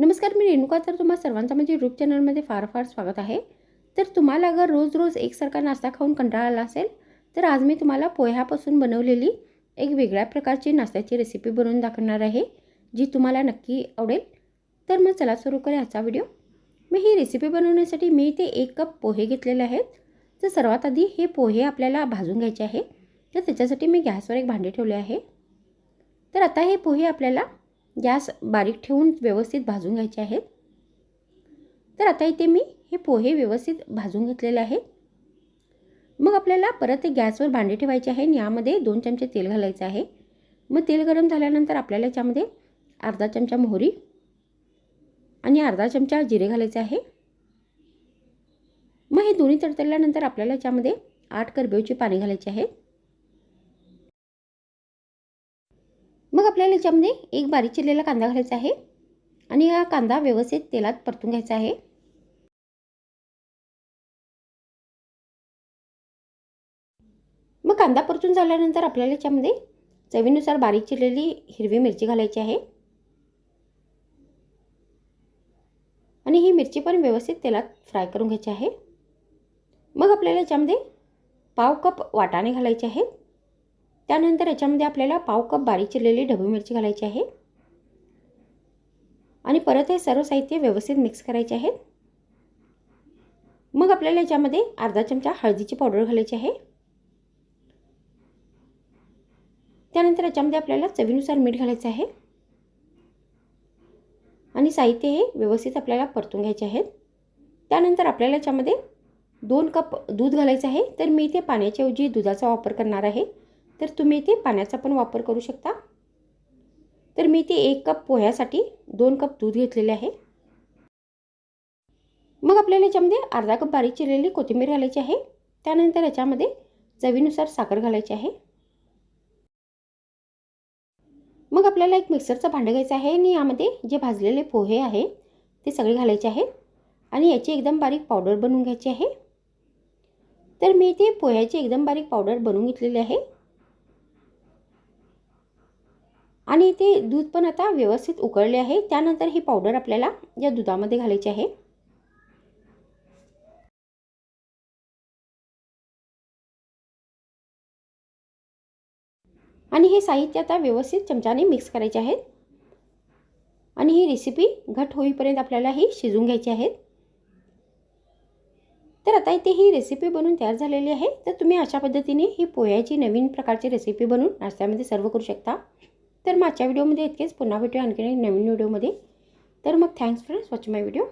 नमस्कार मी रेणुका. तर तुम्हा सर्वांचं म्हणजे यूट्यूब चॅनलमध्ये फार फार स्वागत आहे. तर तुम्हाला अगर रोज रोज एकसारखा नाश्ता खाऊन कंटाळा आला असेल तर आज मी तुम्हाला पोह्यापासून बनवलेली एक वेगळ्या प्रकारची नाश्त्याची रेसिपी बनवून दाखवणार आहे जी तुम्हाला नक्की आवडेल. तर मग चला सुरू करूया आजचा व्हिडिओ मी ही रेसिपी बनवण्यासाठी मी ते एक कप पोहे घेतलेले आहेत. तर सर्वात आधी हे पोहे आपल्याला भाजून घ्यायचे आहे. तर त्याच्यासाठी मी गॅसवर एक भांडे ठेवले आहे. तर आता हे पोहे आपल्याला गॅस बारीक ठेवून व्यवस्थित भाजून घ्यायचे आहेत. तर आता इथे मी हे पोहे व्यवस्थित भाजून घेतलेले आहेत. मग आपल्याला परत ते गॅसवर भांडे ठेवायचे आहे आणि यामध्ये दोन चमचे तेल घालायचं आहे. मग तेल गरम झाल्यानंतर आपल्याला याच्यामध्ये अर्धा चमचा मोहरी आणि अर्धा चमचा जिरे घालायचे आहे. मग हे दोन्ही तडतडल्यानंतर आपल्याला याच्यामध्ये आठ करबेवची पाणी घालायचे आहेत मग आपल्याला याच्यामध्ये एक बारीक चिरलेला कांदा घालायचा आहे आणि हा कांदा व्यवस्थित तेलात परतून घ्यायचा आहे. मग कांदा परतून झाल्यानंतर आपल्याला याच्यामध्ये चवीनुसार बारीक चिरलेली हिरवी मिरची घालायची आहे. आणि ही मिरची पण व्यवस्थित तेलात फ्राय करून घ्यायची आहे. मग आपल्याला याच्यामध्ये पाव कप वाटाणे घालायचे आहेत. त्यानंतर याच्यामध्ये आपल्याला पाव कप बारीक चिरलेली ढबू मिरची घालायची आहे. आणि परत हे सर्व साहित्य व्यवस्थित मिक्स करायचे आहेत मग आपल्याला याच्यामध्ये अर्धा चमचा हळदीची पावडर घालायची आहे. त्यानंतर याच्यामध्ये आपल्याला चवीनुसार मीठ घालायचं आहे. आणि साहित्य हे व्यवस्थित आपल्याला परतून घ्यायचे आहेत त्यानंतर आपल्याला याच्यामध्ये दोन कप दूध घालायचं आहे. तर मी इथे पाण्याच्याऐवजी दुधाचा वापर करणार आहे. तर तुम्ही इथे पाण्याचा पण वापर करू शकता. तर मी इथे एक कप पोह्यासाठी दोन कप दूध घेतलेले आहे. मग आपल्याला याच्यामध्ये अर्धा कप बारीक चिरलेली कोथिंबीर घालायची आहे. त्यानंतर याच्यामध्ये चवीनुसार साखर घालायची आहे. मग आपल्याला एक मिक्सरचं भांडं घ्यायचं आहे आणि यामध्ये जे भाजलेले पोहे आहे ते सगळे घालायचे आहेत. आणि याची एकदम बारीक पावडर बनवून घ्यायची आहे. तर मी इथे पोह्याची एकदम बारीक पावडर बनवून घेतलेली आहे. आणि ते दूध पण आता व्यवस्थित उकळले आहे. त्यानंतर ही पावडर आपल्याला या दुधामध्ये घालायची आहे. आणि हे साहित्य आता व्यवस्थित चमच्याने मिक्स करायचे आहेत आणि ही रेसिपी घट होईपर्यंत आपल्याला ही शिजून घ्यायची आहेत तर आता इथे ही रेसिपी बनवून तयार झालेली आहे. तर तुम्ही अशा पद्धतीने ही पोह्याची नवीन प्रकारची रेसिपी बनवून नाश्त्यामध्ये सर्व करू शकता. तर मागच्या व्हिडिओमध्ये इतकेच. पुन्हा भेटूया आणखी नवीन व्हिडिओमध्ये. तर मग thanks friends watch my video